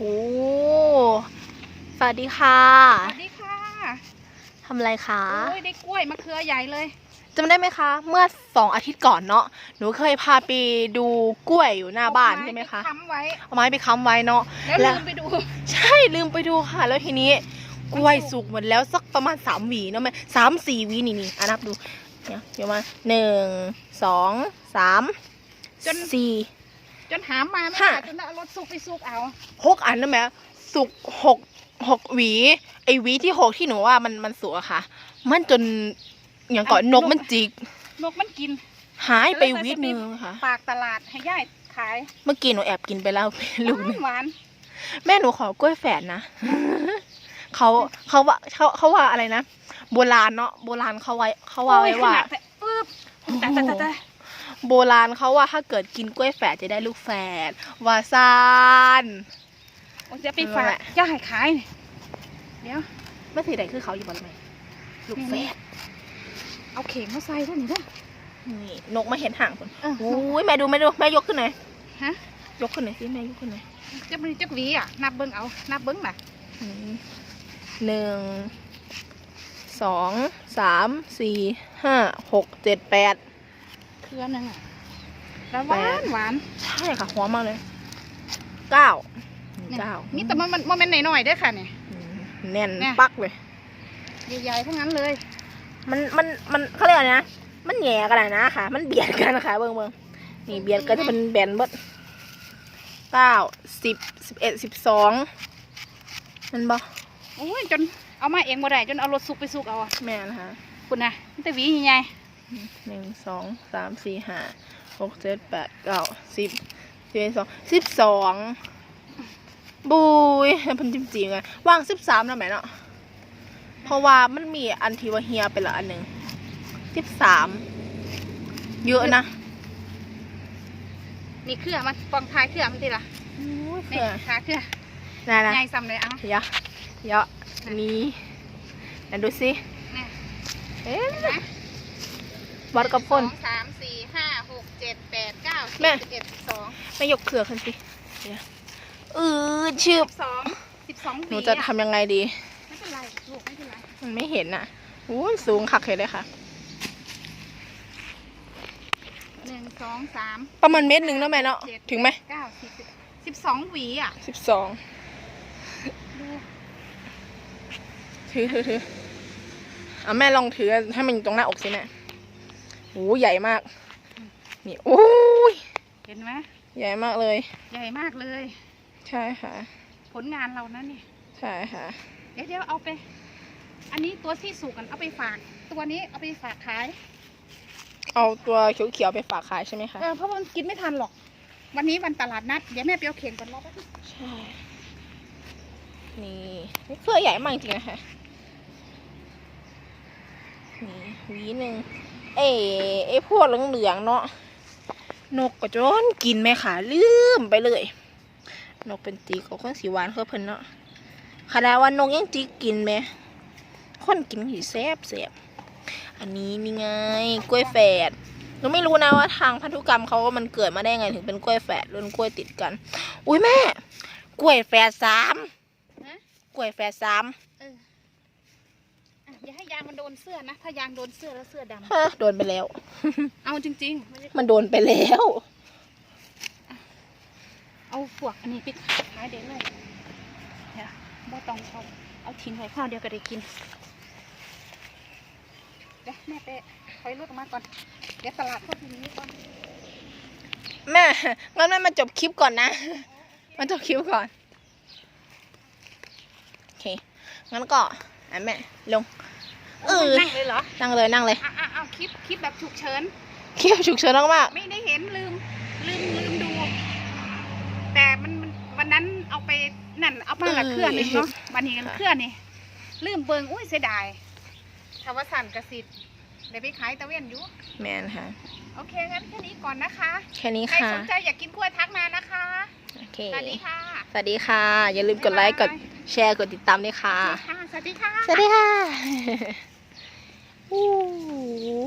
โอ้สวัสดีค่ะสวัสดีค่ะทำอะไรคะโอ้ยได้กล้วยมะเขือใหญ่เลยจำได้ไหมคะ เมื่อสองอาทิตย์ก่อนเนาะหนูเคยพาไปดูกล้วยอยู่หน้าบ้านใช่ไหมคะเอาไม้ปค้ำไว้เอาไม้ไปค้ำไว้เนาะแล้วแล้ลืวมไปดู ใช่ลืมไปดูค่ะ แล้วทีนี้กล้วยสุกหมดแล้วสักประมาณสามหวีเนาะแม่สามสี่หวีนี่นี่อะนับดูเนี่ยเดี๋ยวมาหนึ่งสองสามจนสี่ จนหามมาไม่ค่ะได้จนเอารถซุกไปซุกเอาหกอันนะแม่สุกหกหกหวี ไอหวีที่หกที่หนูว่ามันมันสุกอะค่ะ มันจนอย่างก่อนนกมันจิก นกมันกิน หายไปหวีหนึงค่ะฝากตลาดให้ย่ายขาย เมื่อกี้หนูแอบกินไปแล้วลูกหนึงหวานแม่หนูขอกล้วยแฝดนะเขาเขาว่าเขาเขาว่าอะไรนะ โบราณเนาะโบราณเขาไว้เขาว่าไว้ว่า โบราณเขาว่าถ้าเกิดกินกล้วยแฝดจะได้ลูกแฝดวาซานโอ้ยจะไปฝานั่นแหกละย่ายขายนี่เดี๋ยวไม่สิใดคือเขาอยู่บ้านไหมลูกแฝดเอาเข่งมาใส่ด้วยนี่เด้อนี่นกมาเห็นห่างคนเอออุ้ยแม่ดูแม่ดูแม่ยกขึ้นหน่อยฮะยกขึ้นหน่อยสิแม่ยกขึ้นหน่อยจะมีจักหวีอะนับเบิ้งเอานับเบิ้งน่ะอืมหนึ่งสองสามสี่ห้าหกเจ็ดแปด เครือหนึงอะแล้วหวาแปนดหวานใช่ค่ะหัวมากเลยเก้าเก้านี่แต่มันมันมันเป็นหน่อยๆเด้อค่ะเนี่ยอืมแน่นเนี่ยปักเลยใหญ่ๆทั้งนั้นเลย มันมันมันเขาเรียกอะไรนะมันแหย่กันเลยนะค่ะ มันเบียดกันนะคะเบิ่งเบิ่งนี่เบียดกันจะเป็นแบนเบิดเก้าสิบสิบเอ็ดสิบสองนั่นบ่โอ้ยจนเอามาเองบ่ได้จนเอารถซุกไปซุกเอาอะแม่นะคะคุณนะนี่แต่หวีใหญ่ หนึ่งสองสามสี่ห้าหกเจ็ดแปดเก้าสิบสิบเอ็ดสองสิบสองบุยเพันจิมจีไงว่างสิบสามแล้วแม่เนาะเพราะว่ามันมีอันที่ว่าเฮียไปละอันหนึ่งสิบสามเยอะนะๆนี่เครือมันปองทายเครือมันทีละโอ้ยนี่เผื่อขาเครือน่านะใหญ่ซ้ำเลยเอาเยอะเยอะอันนี้ไหนดูสินี่เอ๊ะนะ วัดกับสพ่อนงสามสี่ห้าหกเจ็ดแปดเก้าสิบแม่สิบเอ็ดสิบสองไม่ยกเขือขึ้นสิเดี๋ยวเออชืบสิบสองสิบสองหวีหนูจะทำยังไงดี ไม่เป็นไรลูกไม่เป็นไรมันไม่เห็นอะอู้ยสูงขักเลยค่ะ หนึ่งสองสามประมาณเม็ดหนึ่งแล้วแม่เนาะเจ็ดถึงไหมเก้าสิบสิบสิบสองหวีอะสิบสองดูถือถือถือเอาแม่ลองถือให้มันอยู่ตรงหน้าอกสิแม่ โอ้ใหญ่มาก นี่โอ้ยเห็นไหมใหญ่มากเลย ใหญ่มากเลย ใช่ค่ะ ผลงานเรานะเนี่ยใช่ค่ะ เดี๋ยวเดี๋ยวเอาไป อันนี้ตัวที่สุกกันเอาไปฝาก ตัวนี้เอาไปฝากขาย เอาตัวเขียวๆไปฝากขายใช่ไหมคะเออเพราะมันกินไม่ทันหรอก วันนี้วันตลาดนัดเดี๋ยวแม่ไปเอาเข่งก่อนรอแป๊บนึงใช่นี่นี่เครือใหญ่มากจริงๆนะคะนี่หวีหนึ่ง เอ๋ไอพวกเหลืองๆเนาะนกก็จนกินไหมค่ะลืมไปเลย นกเป็นจีกกับคนสีหวานเขาเพิ่นเนาะขนาดว่านกยังจีกินไหมคนกินสีแซ่บแซ่บอันนี้นี่ไงกล้วยแฝดหนูไม่รู้นะว่าทางพันธุกรรมเขาว่ามันเกิดมาได้ไงถึงเป็นกล้วยแฝดรุ่นกล้วยติดกัน อุ้ยแม่ กล้วยแฝดสามนะกล้วยแฝดสามเอออะอย่าให้ยางมันโดนเสื้อนะ ถ้ายางโดนเสื้อแล้วเสื้อดฮะโดนไปแล้วำเอาจริงๆไม่ได้มันโดนไปแล้ว เอาพวกอันนี้ไปขายเด็กเลยเดี๋ยวบ่ต้องเอาเอาทิ้งไว้ข้าวเดียวก็ได้กิน เดี๋ยวแม่ไปคอยรถออกมาก่อน เดี๋ยวตลาดพวกนี้ก่อน แม่งั้นแม่มาจบคลิปก่อนนะ มาจบคลิปก่อน โอเค งั้นก็อะแม่ลง เออนั่งเลยเหรอนั่งเลยนั่งเลยอะอะเอาคลิปคลิปแบบฉุกเฉินคลิปฉุกเฉินมากไม่ได้เห็นลืมลืมลืมดู แต่มันมันวันนั้นเอาไปนั่นเอามาละเครื่องนี่เนาะวันนี้กันเครื่องนี่ลืมเบิงอุ้ยเสียดายทาวสันกสิทธิ์เดี๋ยวไปขายตะเวนอยู่ๆแมนค่ะ โอเคงั้นแค่นี้ก่อนนะคะ แค่นี้ใครค่ะ สนใจอยากกินกล้วยทักมานะคะโอ เค สวัสดีค่ะ สวัสดีค่ะ อย่าลืมกดไลค์ กดแชร์ กดติดตามด้วยค่ะค่ะสวัสดีค่ะ สวัสดีค่ะอู้หู